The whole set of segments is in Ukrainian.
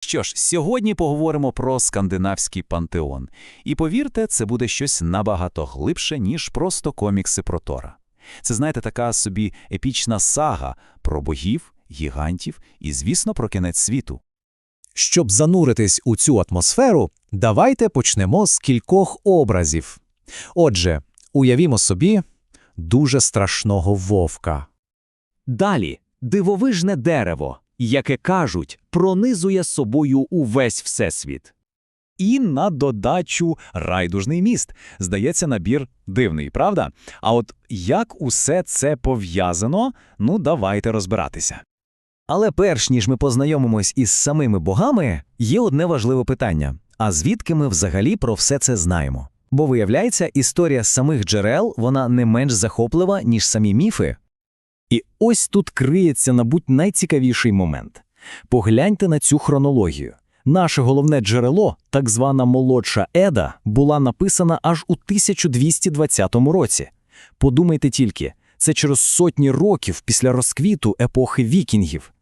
Що ж, сьогодні поговоримо про скандинавський пантеон. І повірте, це буде щось набагато глибше, ніж просто комікси про Тора. Це, знаєте, така собі епічна сага про богів, гігантів і, звісно, про кінець світу. Щоб зануритись у цю атмосферу, давайте почнемо з кількох образів. Отже, уявімо собі дуже страшного вовка. Далі дивовижне дерево, яке кажуть, пронизує собою увесь всесвіт. І на додачу райдужний міст. Здається, набір дивний, правда? А от як усе це пов'язано, ну давайте розбиратися. Але перш ніж ми познайомимось із самими богами, є одне важливе питання: а звідки ми взагалі про все це знаємо? Бо виявляється, історія самих джерел вона не менш захоплива, ніж самі міфи. І ось тут криється, мабуть, найцікавіший момент. Погляньте на цю хронологію. Наше головне джерело, так звана молодша Еда, була написана аж у 1220 році. Подумайте тільки, це через сотні років після розквіту епохи вікінгів.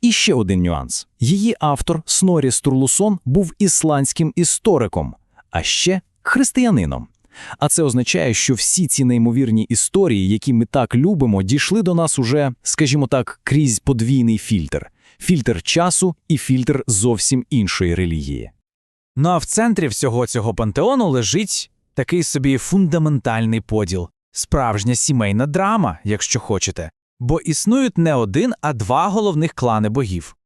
І ще один нюанс: її автор Снорі Стурлусон був ісландським істориком, а ще християнином. А це означає, що всі ці неймовірні історії, які ми так любимо, дійшли до нас уже, скажімо так, крізь подвійний фільтр: фільтр часу і фільтр зовсім іншої релігії. Ну а в центрі всього цього пантеону лежить такий собі фундаментальний поділ, справжня сімейна драма, якщо хочете. Бо існують не один, а два головних клани богів.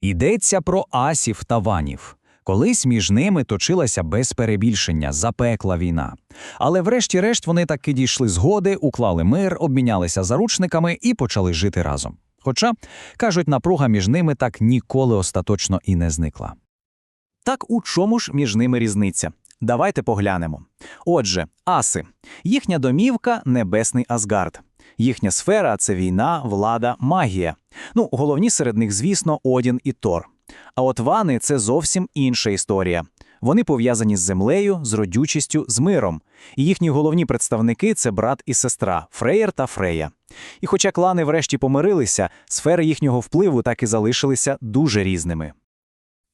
Йдеться про асів та ванів. Колись між ними точилася без перебільшення запекла війна. Але врешті-решт вони таки дійшли згоди, уклали мир, обмінялися заручниками і почали жити разом. Хоча, кажуть, напруга між ними так ніколи остаточно і не зникла. Так у чому ж між ними різниця? Давайте поглянемо. Отже, аси. Їхня домівка небесний Асгард. Їхня сфера це війна, влада, магія. Ну, головні серед них, звісно, Одін і Тор. А от вани це зовсім інша історія. Вони пов'язані з землею, з родючістю, з миром. І їхні головні представники це брат і сестра Фреєр та Фрея. І хоча клани врешті помирилися, сфери їхнього впливу так і залишилися дуже різними.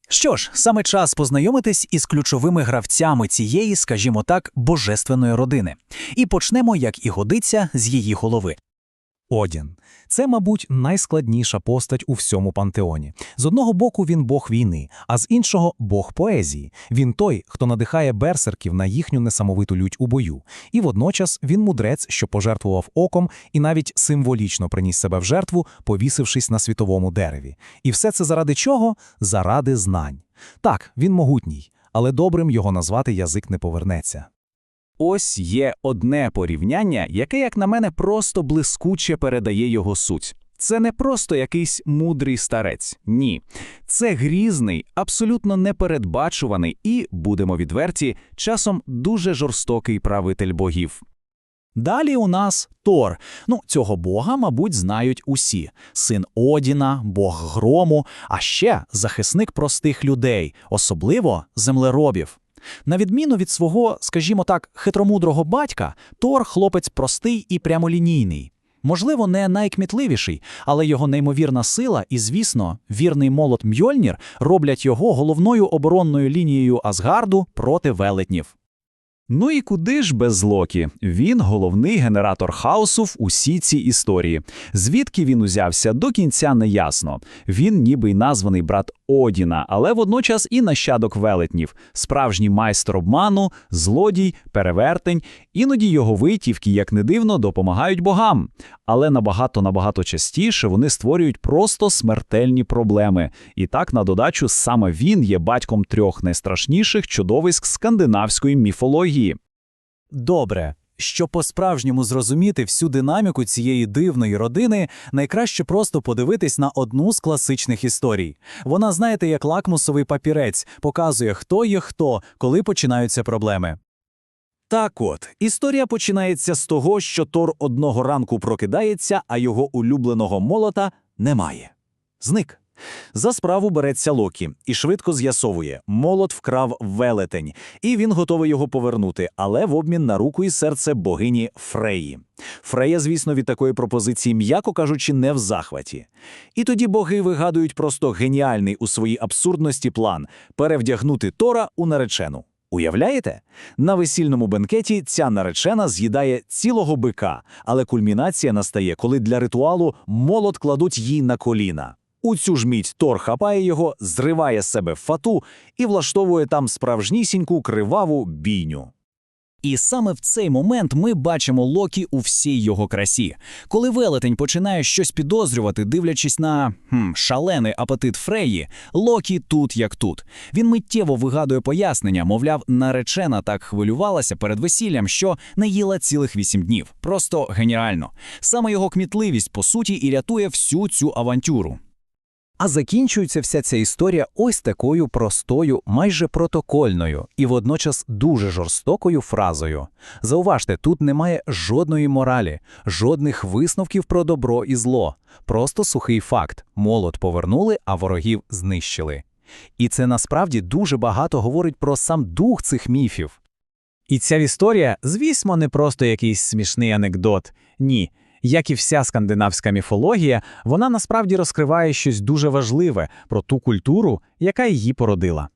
Що ж, саме час познайомитись із ключовими гравцями цієї, скажімо так, божественної родини. І почнемо, як і годиться, з її голови. Одін. Це, мабуть, найскладніша постать у всьому пантеоні. З одного боку він бог війни, а з іншого бог поезії. Він той, хто надихає берсерків на їхню несамовиту лють у бою. І водночас він мудрець, що пожертвував оком і навіть символічно приніс себе в жертву, повісившись на світовому дереві. І все це заради чого? Заради знань. Так, він могутній, але добрим його назвати язик не повернеться. Ось є одне порівняння, яке, як на мене, просто блискуче передає його суть. Це не просто якийсь мудрий старець. Ні. Це грізний, абсолютно непередбачуваний і, будемо відверті, часом дуже жорстокий правитель богів. Далі у нас Тор. Ну, цього бога, мабуть, знають усі: син Одіна, бог грому, а ще захисник простих людей, особливо землеробів. На відміну від свого, скажімо так, хитромудрого батька, Тор хлопець простий і прямолінійний. Можливо, не найкмітливіший, але його неймовірна сила і, звісно, вірний молот Мьольнір роблять його головною оборонною лінією Асгарду проти велетнів. Ну і куди ж без Локі? Він головний генератор хаосу в усій цій історії. Звідки він узявся, до кінця не ясно. Він ніби й названий брат Одіна, але водночас і нащадок велетнів, справжній майстер обману, злодій, перевертень. Іноді його витівки, як не дивно, допомагають богам. Але набагато-набагато частіше вони створюють просто смертельні проблеми. І так, на додачу, саме він є батьком трьох найстрашніших чудовиськ скандинавської міфології. Добре. Щоб по-справжньому зрозуміти всю динаміку цієї дивної родини, найкраще просто подивитись на одну з класичних історій. Вона, знаєте, як лакмусовий папірець, показує, хто є хто, коли починаються проблеми. Так от, історія починається з того, що Тор одного ранку прокидається, а його улюбленого молота немає. Зник. За справу береться Локі і швидко з'ясовує, молот вкрав велетень, і він готовий його повернути, але в обмін на руку і серце богині Фреї. Фрея, звісно, від такої пропозиції, м'яко кажучи, не в захваті. І тоді боги вигадують просто геніальний у своїй абсурдності план перевдягнути Тора у наречену. Уявляєте? На весільному бенкеті ця наречена з'їдає цілого бика, але кульмінація настає, коли для ритуалу молот кладуть їй на коліна. У цю ж мить Тор хапає його, зриває з себе фату і влаштовує там справжнісіньку криваву бійню. І саме в цей момент ми бачимо Локі у всій його красі. Коли велетень починає щось підозрювати, дивлячись на хм, шалений апетит Фреї, Локі тут як тут. Він миттєво вигадує пояснення, мовляв, наречена так хвилювалася перед весіллям, що не їла цілих вісім днів. Просто геніально. Саме його кмітливість, по суті, і рятує всю цю авантюру. А закінчується вся ця історія ось такою простою, майже протокольною і водночас дуже жорстокою фразою. Зауважте, тут немає жодної моралі, жодних висновків про добро і зло. Просто сухий факт: молот повернули, а ворогів знищили. І це насправді дуже багато говорить про сам дух цих міфів. І ця історія, звісно, не просто якийсь смішний анекдот. Ні. Як і вся скандинавська міфологія, вона насправді розкриває щось дуже важливе про ту культуру, яка її породила.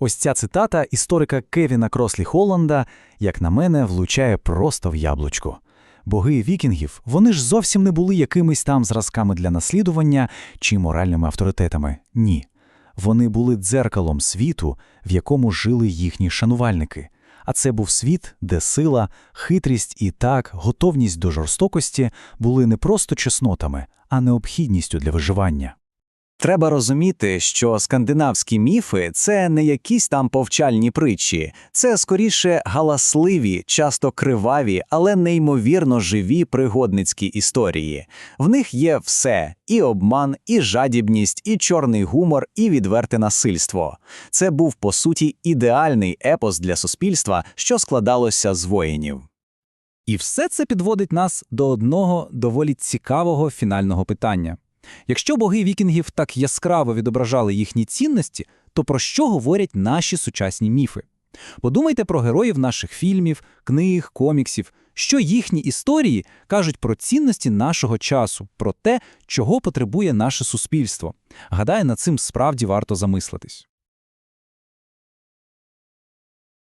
Ось ця цитата історика Кевіна Крослі Холланда, як на мене, влучає просто в яблучко. Боги вікінгів, вони ж зовсім не були якимись там зразками для наслідування чи моральними авторитетами. Ні. Вони були дзеркалом світу, в якому жили їхні шанувальники. А це був світ, де сила, хитрість і так, готовність до жорстокості були не просто чеснотами, а необхідністю для виживання. Треба розуміти, що скандинавські міфи це не якісь там повчальні притчі, це скоріше галасливі, часто криваві, але неймовірно живі пригодницькі історії. В них є все: і обман, і жадібність, і чорний гумор, і відверте насильство. Це був по суті ідеальний епос для суспільства, що складалося з воїнів. І все це підводить нас до одного доволі цікавого фінального питання. Якщо боги вікінгів так яскраво відображали їхні цінності, то про що говорять наші сучасні міфи? Подумайте про героїв наших фільмів, книг, коміксів, що їхні історії кажуть про цінності нашого часу, про те, чого потребує наше суспільство. Гадаю, над цим справді варто замислитись.